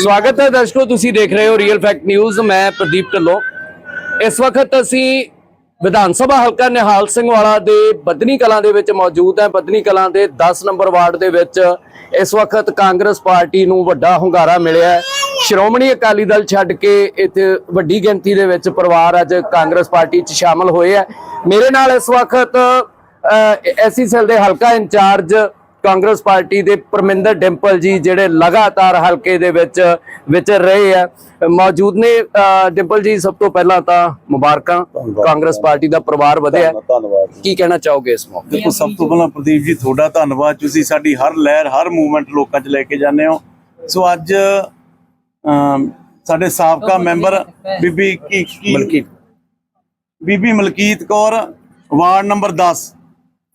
ਸਵਾਗਤ ਹੈ ਦਰਸ਼ਕੋ, ਤੁਸੀਂ ਦੇਖ ਰਹੇ ਹੋ ਰੀਅਲ ਫੈਕਟ ਨਿਊਜ਼ ਮੈਂ ਪ੍ਰਦੀਪ ਢਿੱਲੋਂ। ਇਸ ਵਕਤ ਅਸੀਂ ਵਿਧਾਨ ਸਭਾ ਹਲਕਾ ਨਿਹਾਲ ਸਿੰਘ ਵਾਲਾ ਦੇ ਬਦਨੀ ਕਲਾਂ ਦੇ ਵਿੱਚ ਮੌਜੂਦ ਹੈ। ਬਦਨੀ ਕਲਾਂ ਦੇ 10 ਨੰਬਰ ਵਾਰਡ ਦੇ ਵਿੱਚ ਇਸ ਵਕਤ ਕਾਂਗਰਸ ਪਾਰਟੀ ਨੂੰ ਵੱਡਾ ਹੁੰਗਾਰਾ ਮਿਲਿਆ ਹੈ। ਸ਼੍ਰੋਮਣੀ ਅਕਾਲੀ ਦਲ ਛੱਡ ਕੇ ਇੱਥੇ ਵੱਡੀ ਗਿਣਤੀ ਦੇ ਵਿੱਚ ਪਰਿਵਾਰ ਅੱਜ ਕਾਂਗਰਸ ਪਾਰਟੀ 'ਚ ਸ਼ਾਮਲ ਹੋਏ ਹੈ। ਮੇਰੇ ਨਾਲ ਇਸ ਵਕਤ ਐਸੀ ਸੈਲ ਦੇ ਹਲਕਾ ਇੰਚਾਰਜ ਕਾਂਗਰਸ ਪਾਰਟੀ ਦੇ ਪਰਮਿੰਦਰ ਡਿੰਪਲ ਜੀ ਜਿਹੜੇ ਲਗਾਤਾਰ ਹਲਕੇ ਦੇ ਵਿੱਚ ਵਿਚਰ ਰਹੇ ਆ। ਮੌਜੂਦ ਨੇ ਡਿੰਪਲ ਜੀ ਸਭ ਤੋਂ ਪਹਿਲਾਂ ਤਾਂ ਮੁਬਾਰਕਾਂ। ਕਾਂਗਰਸ ਪਾਰਟੀ ਦਾ ਪਰਿਵਾਰ ਵਧਿਆ। ਧੰਨਵਾਦ ਕੀ ਕਹਿਣਾ ਚਾਹੋਗੇ ਇਸ ਮੌਕੇ? ਦੇਖੋ ਸਭ ਤੋਂ ਪਹਿਲਾਂ ਪ੍ਰਦੀਪ ਜੀ ਤੁਹਾਡਾ ਧੰਨਵਾਦ। ਤੁਸੀਂ ਸਾਡੀ ਹਰ ਲਹਿਰ ਹਰ ਮੂਵਮੈਂਟ ਲੋਕਾਂ 'ਚ ਲੈ ਕੇ ਜਾਂਦੇ ਹੋ। ਸੋ ਅੱਜ ਸਾਡੇ ਸਾਬਕਾ ਮੈਂਬਰ ਬੀਬੀ ਕੀ ਕੀ- ਮਲਕੀਤ ਬੀਬੀ ਮਲਕੀਤ ਕੌਰ ਵਾਰਡ ਨੰਬਰ 10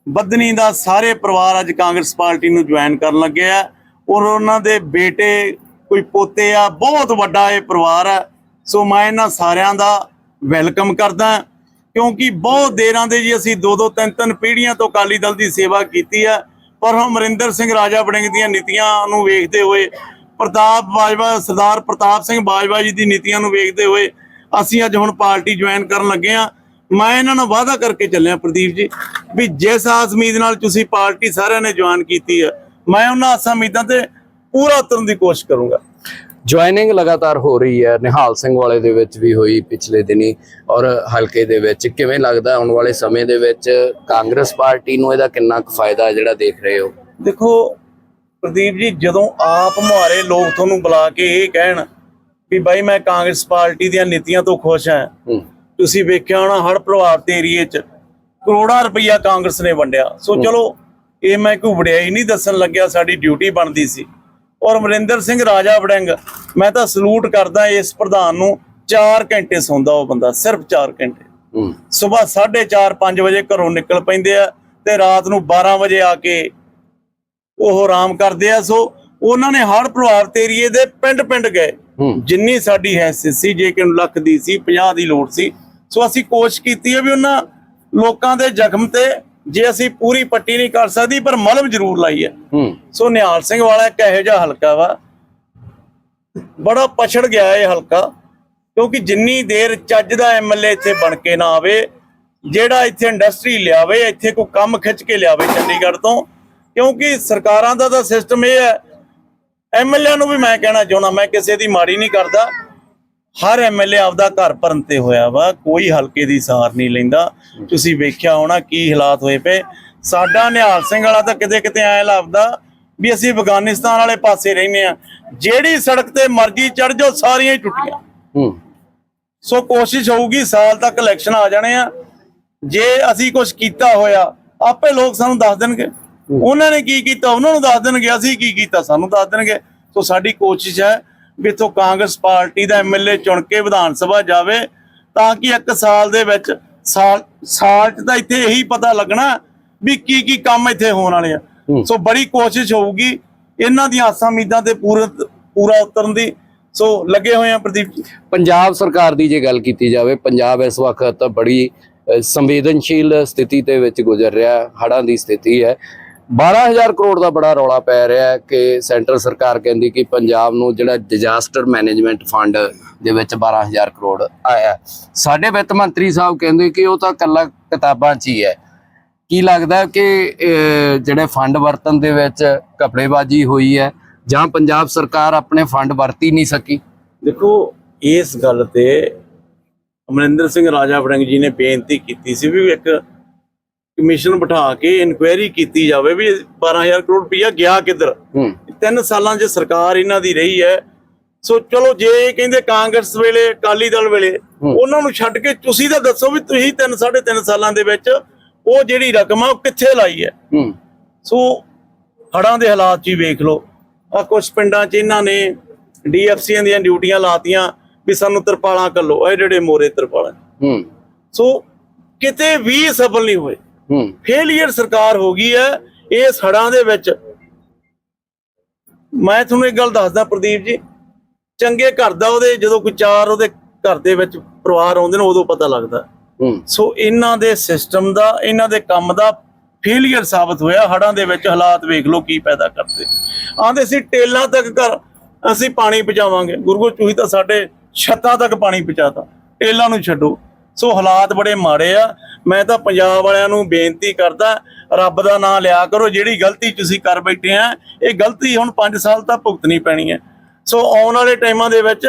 ਬੱਦਨੀ ਦਾ ਸਾਰੇ ਪਰਿਵਾਰ ਅੱਜ ਕਾਂਗਰਸ ਪਾਰਟੀ ਨੂੰ ਜੁਆਇਨ ਕਰਨ ਲੱਗਿਆ ਔਰ ਉਹਨਾਂ ਦੇ ਬੇਟੇ, ਕੋਈ ਪੋਤੇ ਆ, ਬਹੁਤ ਵੱਡਾ ਇਹ ਪਰਿਵਾਰ ਹੈ ਸੋ ਮੈਂ ਇਹਨਾਂ ਸਾਰਿਆਂ ਦਾ ਵੈਲਕਮ ਕਰਦਾ ਕਿਉਂਕਿ ਬਹੁਤ ਦੇਰਾਂ ਦੇ ਜੀ ਅਸੀਂ ਦੋ ਦੋ, ਤਿੰਨ ਤਿੰਨ ਪੀੜ੍ਹੀਆਂ ਤੋਂ ਅਕਾਲੀ ਦਲ ਦੀ ਸੇਵਾ ਕੀਤੀ ਹੈ ਪਰ ਹੁਣ ਅਮਰਿੰਦਰ ਸਿੰਘ ਰਾਜਾ ਵੜਿੰਗ ਦੀਆਂ ਨੀਤੀਆਂ ਨੂੰ ਵੇਖਦੇ ਹੋਏ, ਪ੍ਰਤਾਪ ਬਾਜਵਾ, ਸਰਦਾਰ ਪ੍ਰਤਾਪ ਸਿੰਘ ਬਾਜਵਾ ਜੀ ਦੀ ਨੀਤੀਆਂ ਨੂੰ ਵੇਖਦੇ ਹੋਏ ਅਸੀਂ ਅੱਜ ਹੁਣ ਪਾਰਟੀ ਜੁਆਇਨ ਕਰਨ ਲੱਗੇ ਆ ਮੈਂ ਇਹਨਾਂ ਨਾਲ ਵਾਅਦਾ ਕਰਕੇ ਚੱਲਿਆ ਪ੍ਰਦੀਪ ਜੀ ਵੀ ਜਿਸ ਆਸ ਉਮੀਦ ਨਾਲ ਤੁਸੀਂ ਪਾਰਟੀ ਸਾਰਿਆਂ ਨੇ ਜੁਆਇਨ ਕੀਤੀ ਹੈ ਮੈਂ ਉਹਨਾਂ ਆਸਾਂ ਉਮੀਦਾਂ ਤੇ ਪੂਰਾ ਉਤਰਨ ਦੀ ਕੋਸ਼ਿਸ਼ ਕਰੂੰਗਾ। ਜੁਆਇਨਿੰਗ ਲਗਾਤਾਰ ਹੋ ਰਹੀ ਹੈ ਨਿਹਾਲ ਸਿੰਘ ਵਾਲੇ ਦੇ ਵਿੱਚ ਵੀ ਹੋਈ ਪਿਛਲੇ ਦਿਨੀ ਔਰ ਹਲਕੇ ਦੇ ਵਿੱਚ ਕਿਵੇਂ ਲੱਗਦਾ ਆਉਣ ਵਾਲੇ ਸਮੇਂ ਦੇ ਵਿੱਚ ਕਾਂਗਰਸ ਪਾਰਟੀ ਨੂੰ ਇਹਦਾ ਕਿੰਨਾ ਕੁ ਫਾਇਦਾ ਜਿਹੜਾ ਦੇਖ ਰਹੇ ਹੋ? ਦੇਖੋ ਪ੍ਰਦੀਪ ਜੀ ਜਦੋਂ ਆਪ ਮੁਹਾਰੇ ਲੋਕ ਤੁਹਾਨੂੰ ਬੁਲਾ ਕੇ ਇਹ ਕਹਿਣ ਵੀ ਬਾਈ ਮੈਂ ਕਾਂਗਰਸ ਪਾਰਟੀ ਦੀਆਂ ਨੀਤੀਆਂ ਤੋਂ ਖੁਸ਼ ਹਾਂ ਹੂੰ। ਤੁਸੀਂ ਵੇਖਿਆ ਹੋਣਾ ਹੜ ਪ੍ਰਭਾਵਿਤ ਏਰੀਏ 'ਚ ਕਰੋੜਾਂ ਰੁਪਈਆ ਕਾਂਗਰਸ ਨੇ ਵੰਡਿਆ। ਸੋ ਚਲੋ ਇਹ ਮੈਂ ਕੋਈ ਵਡਿਆਈ ਨਹੀਂ ਦੱਸਣ ਲੱਗਿਆ ਸਾਡੀ ਡਿਊਟੀ ਬਣਦੀ ਸੀ। ਔਰ ਅਮਰਿੰਦਰ ਸਿੰਘ ਰਾਜਾ ਵੜਿੰਗ ਮੈਂ ਤਾਂ ਸਲੂਟ ਕਰਦਾ ਇਸ ਪ੍ਰਧਾਨ ਨੂੰ 4 ਘੰਟੇ ਸੌਂਦਾ ਉਹ ਬੰਦਾ ਸਿਰਫ 4 ਘੰਟੇ। ਸਵੇਰ 4:30 5 ਵਜੇ ਘਰੋਂ ਨਿਕਲ ਪੈਂਦੇ ਆ ਤੇ ਰਾਤ ਨੂੰ 12 ਵਜੇ ਆ ਕੇ ਉਹ ਆਰਾਮ ਕਰਦੇ ਆ। ਸੋ ਉਹਨਾਂ ਨੇ ਹੜ ਪ੍ਰਭਾਵਿਤ ਏਰੀਏ ਦੇ ਪਿੰਡ-ਪਿੰਡ ਗਏ। ਜਿੰਨੀ ਸਾਡੀ ਹੈਸੀਅਤ ਸੀ ਜੇ ਕਿ ਲੱਖ ਦੀ ਸੀ 50 ਦੀ ਲੋੜ ਸੀ ਸੋ ਅਸੀਂ ਕੋਸ਼ਿਸ਼ ਕੀਤੀ ਹੈ ਵੀ ਉਹਨਾਂ ਲੋਕਾਂ ਦੇ ਜ਼ਖਮ ਤੇ ਜੇ ਅਸੀਂ ਪੂਰੀ ਪੱਟੀ ਨਹੀਂ ਕਰ ਸਕਦੀ ਪਰ ਮਲਮ ਜ਼ਰੂਰ ਲਾਈ ਹੈ। ਸੋ ਨਿਹਾਲ ਸਿੰਘ ਵਾਲਾ ਇੱਕ ਇਹੋ ਜਿਹਾ ਹਲਕਾ ਵਾ। ਬੜਾ ਪਛੜ ਗਿਆ ਇਹ ਹਲਕਾ ਕਿਉਂਕਿ ਜਿੰਨੀ ਦੇਰ ਚੱਜ ਦਾ ਐਮਐਲਏ ਇੱਥੇ ਬਣ ਕੇ ਨਾ ਆਵੇ ਜਿਹੜਾ ਇੱਥੇ ਇੰਡਸਟਰੀ ਲਿਆਵੇ ਇੱਥੇ ਕੋਈ ਕੰਮ ਖਿੱਚ ਕੇ ਲਿਆਵੇ ਚੰਡੀਗੜ੍ਹ ਤੋਂ ਕਿਉਂਕਿ ਸਰਕਾਰਾਂ ਦਾ ਤਾਂ ਸਿਸਟਮ ਇਹ ਹੈ। ਐਮਐਲਏ ਨੂੰ ਵੀ ਮੈਂ ਕਹਿਣਾ ਚਾਹੁੰਦਾ ਮੈਂ ਕਿਸੇ ਦੀ ਮਾੜੀ ਨਹੀਂ ਕਰਦਾ। ਹਰ ਐਮਐਲਏ ਆਪਦਾ ਘਰ ਭਰਨ ਤੇ ਹੋਇਆ ਵਾ ਕੋਈ ਹਲਕੇ ਦੀ ਸਾਰ ਨਹੀਂ ਲੈਂਦਾ। ਤੁਸੀਂ ਵੇਖਿਆ ਹੋਣਾ ਕੀ ਹਾਲਾਤ ਹੋਏ ਪਏ। ਸਾਡਾ ਨਿਹਾਲ ਸਿੰਘ ਵਾਲਾ ਤਾਂ ਕਿਤੇ ਕਿਤੇ ਐ ਲੱਗਦਾ ਵੀ ਅਸੀਂ ਅਫਗਾਨਿਸਤਾਨ ਵਾਲੇ ਪਾਸੇ ਰਹਿੰਦੇ ਆ ਜਿਹੜੀ ਸੜਕ ਤੇ ਮਰਜ਼ੀ ਚੜ ਜਾਓ ਸਾਰੀਆਂ ਹੀ ਟੁੱਟੀਆਂ ਸੋ ਕੋਸ਼ਿਸ਼ ਹੋਊਗੀ ਸਾਲ ਤੱਕ ਇਲੈਕਸ਼ਨ ਆ ਜਾਣੇ ਆ। ਜੇ ਅਸੀਂ ਕੁਝ ਕੀਤਾ ਹੋਇਆ ਆਪੇ ਲੋਕ ਸਾਨੂੰ ਦੱਸ ਦੇਣਗੇ। ਉਹਨਾਂ ਨੇ ਕੀ ਕੀਤਾ ਉਹਨਾਂ ਨੂੰ ਦੱਸ ਦੇਣਗੇ ਅਸੀਂ ਕੀ ਕੀਤਾ ਸਾਨੂੰ ਦੱਸ ਦੇਣਗੇ। ਸੋ ਸਾਡੀ ਕੋਸ਼ਿਸ਼ ਹੈ ਵੀ ਇੱਥੋਂ ਕਾਂਗਰਸ ਪਾਰਟੀ ਦਾ ਐਮਐਲਏ ਚੁਣ ਕੇ ਵਿਧਾਨ ਸਭਾ ਜਾਵੇ ਤਾਂ ਕਿ ਇੱਕ ਸਾਲ ਦੇ ਵਿੱਚ ਸਾਲ ਸਾਲ ਚ ਤਾਂ ਇੱਥੇ ਇਹੀ ਪਤਾ ਲੱਗਣਾ ਵੀ ਕੀ ਕੀ ਕੰਮ ਇੱਥੇ ਹੋਣ ਵਾਲੇ ਆ। ਸੋ ਬੜੀ ਕੋਸ਼ਿਸ਼ ਹੋਊਗੀ ਇਹਨਾਂ ਦੀਆਂ ਆਸਾਂ ਉਮੀਦਾਂ ਤੇ ਪੂਰਾ ਪੂਰਾ ਉਤਰਨ ਦੀ। ਸੋ ਲੱਗੇ ਹੋਏ ਆ ਪ੍ਰਦੀਪ ਜੀ। ਪੰਜਾਬ ਸਰਕਾਰ ਦੀ ਜੇ ਗੱਲ ਕੀਤੀ ਜਾਵੇ ਪੰਜਾਬ ਇਸ ਵਕਤ ਬੜੀ ਸੰਵੇਦਨਸ਼ੀਲ ਸਥਿਤੀ ਦੇ ਵਿੱਚ ਗੁਜ਼ਰ ਰਿਹਾ ਹੈ ਹੜ੍ਹਾਂ ਦੀ ਸਥਿਤੀ ਹੈ। 12000 ਕਰੋੜ ਦਾ ਬੜਾ ਰੌਲਾ ਪੈ ਰਿਹਾ ਹੈ ਕਿ ਸੈਂਟਰ ਸਰਕਾਰ ਕਹਿੰਦੀ ਕਿ ਪੰਜਾਬ ਨੂੰ ਜਿਹੜਾ ਡਿਜ਼ਾਸਟਰ ਮੈਨੇਜਮੈਂਟ ਫੰਡ ਦੇ ਵਿੱਚ 12000 ਕਰੋੜ ਆਇਆ ਸਾਡੇ ਵਿੱਤ ਮੰਤਰੀ ਸਾਹਿਬ ਕਹਿੰਦੇ ਕਿ ਉਹ ਤਾਂ ਕੱਲਾ ਕਿਤਾਬਾਂ 'ਚ ਹੀ ਹੈ। ਕੀ ਲੱਗਦਾ ਕਿ ਜਿਹੜੇ ਫੰਡ ਵਰਤਨ ਦੇ ਵਿੱਚ ਕਪੜੇਬਾਜ਼ੀ ਹੋਈ ਹੈ ਜਾਂ ਪੰਜਾਬ ਸਰਕਾਰ ਆਪਣੇ ਫੰਡ ਵਰਤੀ ਨਹੀਂ ਸਕੀ? ਦੇਖੋ, ਇਸ ਗੱਲ ਤੇ ਅਮਰਿੰਦਰ ਸਿੰਘ ਰਾਜਾ ਵੜਿੰਗ ਜੀ ਨੇ ਬੇਨਤੀ ਕੀਤੀ ਸੀ ਵੀ ਇੱਕ ਕਮਿਸ਼ਨ ਬਿਠਾ ਕੇ ਇਨਕੁਆਇਰੀ ਕੀਤੀ ਜਾਵੇ ਵੀ 12000 ਕਰੋੜ ਰੁਪਇਆ ਗਿਆ ਕਿੱਧਰ? ਹੂੰ। ਤਿੰਨ ਸਾਲਾਂ 'ਚ ਸਰਕਾਰ ਇਹਨਾਂ ਦੀ ਰਹੀ ਹੈ। ਸੋ ਚਲੋ ਜੇ ਇਹ ਕਹਿੰਦੇ ਕਾਂਗਰਸ ਵੇਲੇ ਅਕਾਲੀ ਦਲ ਵੇਲੇ ਉਹਨਾਂ ਨੂੰ ਛੱਡ ਕੇ ਤੁਸੀਂ ਤਾਂ ਦੱਸੋ ਵੀ ਤੁਸੀਂ ਤਿੰਨ ਸਾਢੇ ਤਿੰਨ ਸਾਲਾਂ ਦੇ ਵਿੱਚ ਉਹ ਜਿਹੜੀ ਰਕਮ ਆ ਉਹ ਕਿੱਥੇ ਲਾਈ ਹੈ? ਸੋ ਹੜਾਂ ਦੇ ਹਾਲਾਤ 'ਚ ਹੀ ਵੇਖ ਲਓ। ਆ ਕੁਝ ਪਿੰਡਾਂ 'ਚ ਇਹਨਾਂ ਨੇ ਡੀਐਫਸੀਆਂ ਦੀਆਂ ਡਿਊਟੀਆਂ ਲਾਤੀਆਂ ਵੀ ਸਾਨੂੰ ਤਰਪਾਲਾਂ ਕੱਲੋ ਇਹ ਜਿਹੜੇ ਮੋਰੇ ਤਰਪਾਲਾਂ। ਸੋ ਕਿਤੇ ਵੀ ਸਫਲ ਨਹੀਂ ਹੋਏ। ਫੇਲੀਅਰ ਸਰਕਾਰ ਹੋ ਗਈ ਹੈ ਇਸ ਹੜਾਂ ਦੇ ਵਿੱਚ। ਮੈਂ ਤੁਹਾਨੂੰ ਇੱਕ ਗੱਲ ਦੱਸਦਾ ਪ੍ਰਦੀਪ ਜੀ ਚੰਗੇ ਘਰ ਦਾ ਉਹਦੇ ਜਦੋਂ ਕੋਈ ਚਾਰ ਉਹਦੇ ਘਰ ਦੇ ਵਿੱਚ ਪਰਿਵਾਰ ਆਉਂਦੇ ਨੇ ਉਦੋਂ ਪਤਾ ਲੱਗਦਾ। ਹੂੰ। ਸੋ ਇਹਨਾਂ ਦੇ ਸਿਸਟਮ ਦਾ ਇਹਨਾਂ ਦੇ ਕੰਮ ਦਾ ਫੇਲੀਅਰ ਸਾਬਤ ਹੋਇਆ ਹੜਾਂ ਦੇ ਵਿੱਚ ਹਾਲਾਤ ਵੇਖ ਲਓ ਕੀ ਪੈਦਾ ਕਰਦੇ। ਆਂਦੇ ਸੀ ਟੇਲਾਂ ਤੱਕ ਘਰ ਅਸੀਂ ਪਾਣੀ ਪਹੁੰਚਾਵਾਂਗੇ। ਗੁਰੂ ਚੂਹੀ ਤਾਂ ਸਾਡੇ ਛੱਤਾਂ ਤੱਕ ਪਾਣੀ ਪਹੁੰਚਾਤਾ। ਟੇਲਾਂ ਨੂੰ ਛੱਡੋ। ਸੋ ਹਾਲਾਤ ਬੜੇ ਮਾੜੇ ਆ। ਮੈਂ ਤਾਂ ਪੰਜਾਬ ਵਾਲਿਆਂ ਨੂੰ ਬੇਨਤੀ ਕਰਦਾ, ਰੱਬ ਦਾ ਨਾਮ ਲਿਆ ਕਰੋ, ਜਿਹੜੀ ਗਲਤੀ ਤੁਸੀਂ ਕਰ ਬੈਠੇ ਆ, ਇਹ ਗਲਤੀ ਹੁਣ 5 ਸਾਲ ਤੱਕ ਭੁਗਤਣੀ ਪੈਣੀ ਹੈ ਸੋ ਆਉਣ ਵਾਲੇ ਟਾਈਮਾਂ ਦੇ ਵਿੱਚ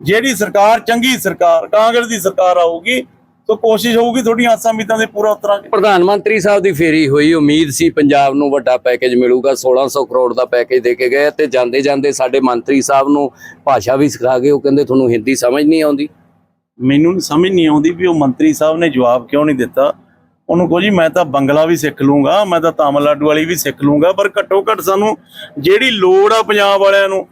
ਜਿਹੜੀ ਸਰਕਾਰ, ਚੰਗੀ ਸਰਕਾਰ, ਕਾਂਗਰਸ ਦੀ ਸਰਕਾਰ ਆਊਗੀ ਸੋ ਕੋਸ਼ਿਸ਼ ਹੋਊਗੀ ਤੁਹਾਡੀਆਂ ਆਸਾਂ ਉਮੀਦਾਂ ਦੇ ਪੂਰਾ ਉਤਰਾਂਗੇ। ਪ੍ਰਧਾਨ ਮੰਤਰੀ ਸਾਹਿਬ ਦੀ ਫੇਰੀ ਹੋਈ, ਉਮੀਦ ਸੀ ਪੰਜਾਬ ਨੂੰ ਵੱਡਾ ਪੈਕੇਜ ਮਿਲੂਗਾ 1600 ਕਰੋੜ ਦਾ ਪੈਕੇਜ ਦੇ ਕੇ ਗਏ ਤੇ ਜਾਂਦੇ ਜਾਂਦੇ ਸਾਡੇ ਮੰਤਰੀ ਸਾਹਿਬ ਨੂੰ ਭਾਸ਼ਾ ਵੀ ਸਿਖਾ ਗਏ ਉਹ ਕਹਿੰਦੇ, ਤੁਹਾਨੂੰ ਹਿੰਦੀ ਸਮਝ ਨਹੀਂ ਆਉਂਦੀ। ਮੈਨੂੰ ਸਮਝ ਨਹੀਂ ਆਉਂਦੀ ਵੀ ਉਹ ਮੰਤਰੀ ਸਾਹਿਬ ਨੇ ਜਵਾਬ ਕਿਉਂ ਨਹੀਂ ਦਿੱਤਾ। ਉਹਨੂੰ ਕਹੋ ਜੀ ਮੈਂ ਤਾਂ ਬੰਗਲਾ ਵੀ ਸਿੱਖ ਲੂੰਗਾ ਮੈਂ ਤਾਂ ਤਾਮਿਲਨਾਡੂ ਵਾਲੀ ਵੀ ਸਿੱਖ ਲੂੰਗਾ ਪਰ ਘੱਟੋ ਘੱਟ ਸਾਨੂੰ ਜਿਹੜੀ ਲੋੜ ਆ ਪੰਜਾਬ ਵਾਲਿਆਂ ਨੂੰ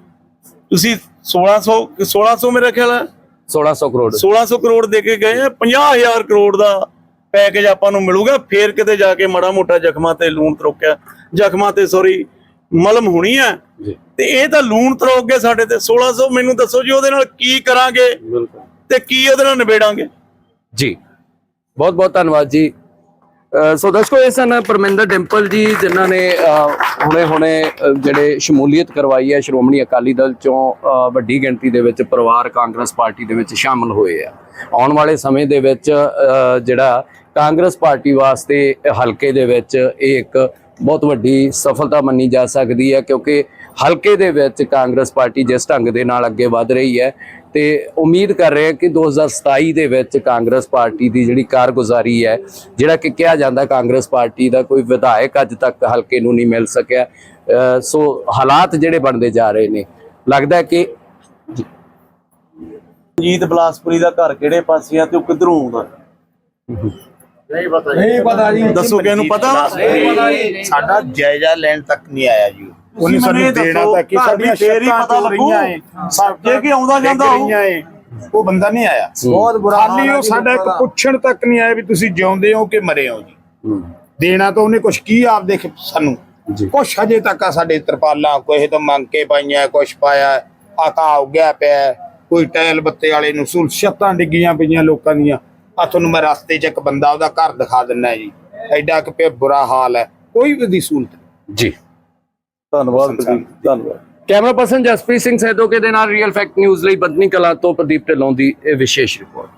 ਤੁਸੀਂ 1600 1600 ਮੇਰਾ ਖਿਆਲ ਹੈ 1600 ਕਰੋੜ। 1600 ਕਰੋੜ ਦੇ ਕੇ ਗਏ ਆ 50000 ਕਰੋੜ ਦਾ ਪੈਕੇਜ ਆਪਾਂ ਨੂੰ ਮਿਲੂਗਾ ਫੇਰ ਕਿਤੇ ਜਾ ਕੇ ਮੜਾ ਮੋਟਾ ਜ਼ਖਮਾਂ ਤੇ ਲੂਣ ਤਰੋਕਿਆ ਜ਼ਖਮਾਂ ਤੇ ਸੌਰੀ ਮਲਮ ਹੋਣੀ ਜੀ। ਤੇ ਇਹ ਤਾਂ ਲੂਣ ਤਰੋਕ ਗਏ ਸਾਡੇ ਤੇ 1600 ਮੈਨੂੰ ਦੱਸੋ ਜੀ ਉਹਦੇ ਨਾਲ ਕੀ ਕਰਾਂਗੇ? ਬਿਲਕੁਲ। ਤੇ ਕੀ ਉਹਦੇ ਨਾਲ ਨਿਬੇੜਾਂਗੇ? ਜੀ, ਬਹੁਤ ਬਹੁਤ ਧੰਨਵਾਦ ਜੀ। ਸੋ ਦਰਸ਼ਕੋ, ਇਹ ਸਨ ਪਰਮਿੰਦਰ ਡਿੰਪਲ ਜੀ, ਜਿਨ੍ਹਾਂ ਨੇ ਹੁਣੇ ਹੁਣੇ ਜਿਹੜੇ ਸ਼ਮੂਲੀਅਤ ਕਰਵਾਈ ਹੈ ਸ਼੍ਰੋਮਣੀ ਅਕਾਲੀ ਦਲ ਚੋਂ ਵੱਡੀ ਗਿਣਤੀ ਦੇ ਵਿੱਚ ਪਰਿਵਾਰ ਕਾਂਗਰਸ ਪਾਰਟੀ ਦੇ ਵਿੱਚ ਸ਼ਾਮਲ ਹੋਏ ਆ। ਆਉਣ ਵਾਲੇ ਸਮੇਂ ਦੇ ਵਿੱਚ ਜਿਹੜਾ ਕਾਂਗਰਸ ਪਾਰਟੀ ਵਾਸਤੇ ਹਲਕੇ ਦੇ ਵਿੱਚ ਇਹ ਇੱਕ ਬਹੁਤ ਵੱਡੀ ਸਫਲਤਾ ਮੰਨੀ ਜਾ ਸਕਦੀ ਹੈ, ਕਿਉਂਕਿ ਹਲਕੇ ਦੇ ਵਿੱਚ ਕਾਂਗਰਸ ਪਾਰਟੀ ਜਿਸ ਢੰਗ ਦੇ ਨਾਲ ਅੱਗੇ ਵਧ ਰਹੀ ਹੈ ਤੇ ਉਮੀਦ ਕਰ ਰਹੇ ਹਾਂ ਕਿ 2027 ਦੇ ਵਿੱਚ ਕਾਂਗਰਸ ਪਾਰਟੀ ਦੀ ਜਿਹੜੀ ਕਾਰਗੁਜ਼ਾਰੀ ਹੈ ਜਿਹੜਾ ਕਿ ਕਿਹਾ ਜਾਂਦਾ ਕਾਂਗਰਸ ਪਾਰਟੀ ਦਾ ਕੋਈ ਵਿਧਾਇਕ ਅੱਜ ਤੱਕ ਹਲਕੇ ਨੂੰ ਨਹੀਂ ਮਿਲ ਸਕਿਆ ਸੋ ਹਾਲਾਤ ਜਿਹੜੇ ਬਣਦੇ ਜਾ ਰਹੇ ਨੇ ਲੱਗਦਾ ਕਿ ਜੀਤ ਬਲਾਸਪੁਰੀ ਦਾ ਘਰ ਕਿਹੜੇ ਪਾਸੇ ਆ ਤੇ ਉਹ ਕਿੱਧਰੋਂ ਆਉਂਦਾ? ਨਹੀਂ ਪਤਾ ਜੀ। ਦੱਸੋ ਕਿ ਇਹਨੂੰ ਪਤਾ? ਵਾ? ਸਾਡਾ ਜਾਇਜ਼ਾ ਲੈਣ ਤੱਕ ਨਹੀਂ ਆਇਆ ਜੀ ਉਹਨੇ ਤੁਸੀਂ ਮੈਨੂੰ ਸਾਨੂੰ ਦੇਣਾ ਤਾਂ ਕਿ ਸਾਡੀਆਂ ਹੀ ਸ਼ਰਤਾਂ ਪਤਾ ਹੋ ਰਹੀਆਂ ਏ। ਜੇ ਕਿ ਆਉਂਦਾ ਜਾਂਦਾ ਉਹ ਬੰਦਾ ਨਹੀਂ ਆਇਆ। ਬਹੁਤ ਬੁਰਾ ਹਾਲ ਖਾਲੀ ਹੈ ਉਹ ਸਾਡਾ ਇੱਕ। ਪੁੱਛਣ ਤੱਕ ਨਹੀਂ ਆਇਆ ਵੀ ਤੁਸੀਂ ਜਿਉਂਦੇ ਹੋ ਕਿ ਮਰੇ ਹੋ ਜੀ। ਦੇਣਾ ਤਾਂ ਉਹਨੇ ਕੁਝ ਕੀ ਆਪ ਦੇਖ ਸਾਨੂੰ? ਕੁਛ ਹਜੇ ਤੱਕ ਆ ਸਾਡੇ ਤਰਪਾਲਾਂ ਕੋਈ ਤੋਂ ਮੰਗ ਕੇ ਪਾਈਆਂ ਕੁਛ ਪਾਇਆ ਆਕਾ ਉੱਗਿਆ ਪਿਆ ਹੈ, ਕੋਈ ਟੈਲ ਬੱਤੇ ਵਾਲੇ ਨੂੰ ਸੂਲ ਛੱਤਾਂ ਡਿੱਗੀਆਂ ਪਈਆਂ ਲੋਕਾਂ ਦੀਆਂ। ਆ ਤੁਹਾਨੂੰ ਮੈਂ ਰਸਤੇ 'ਚ ਇੱਕ ਬੰਦਾ ਉਹਦਾ ਘਰ ਦਿਖਾ ਦਿੰਨਾ ਜੀ। ਐਡਾ ਕਿ ਪਿਆ ਬੁਰਾ ਹਾਲ ਹੈ ਕੋਈ ਵੀ ਦੀ ਸਹੂਲਤ। ਜੀ। ਧੰਨਵਾਦ ਪ੍ਰਦੀਪ, ਧੰਨਵਾਦ। ਕੈਮਰਾ ਪਰਸਨ ਜਸਪ੍ਰੀਤ ਸਿੰਘ ਸੈਦੋਕੇ ਦੇ ਨਾਲ ਰੀਅਲ ਫੈਕਟ ਨਿਊਜ਼ ਲਈ ਬਦਨੀ ਕਲਾ ਤੋਂ ਪ੍ਰਦੀਪ ਢਿੱਲੋਂ ਦੀ ਇਹ ਵਿਸ਼ੇਸ਼ ਰਿਪੋਰਟ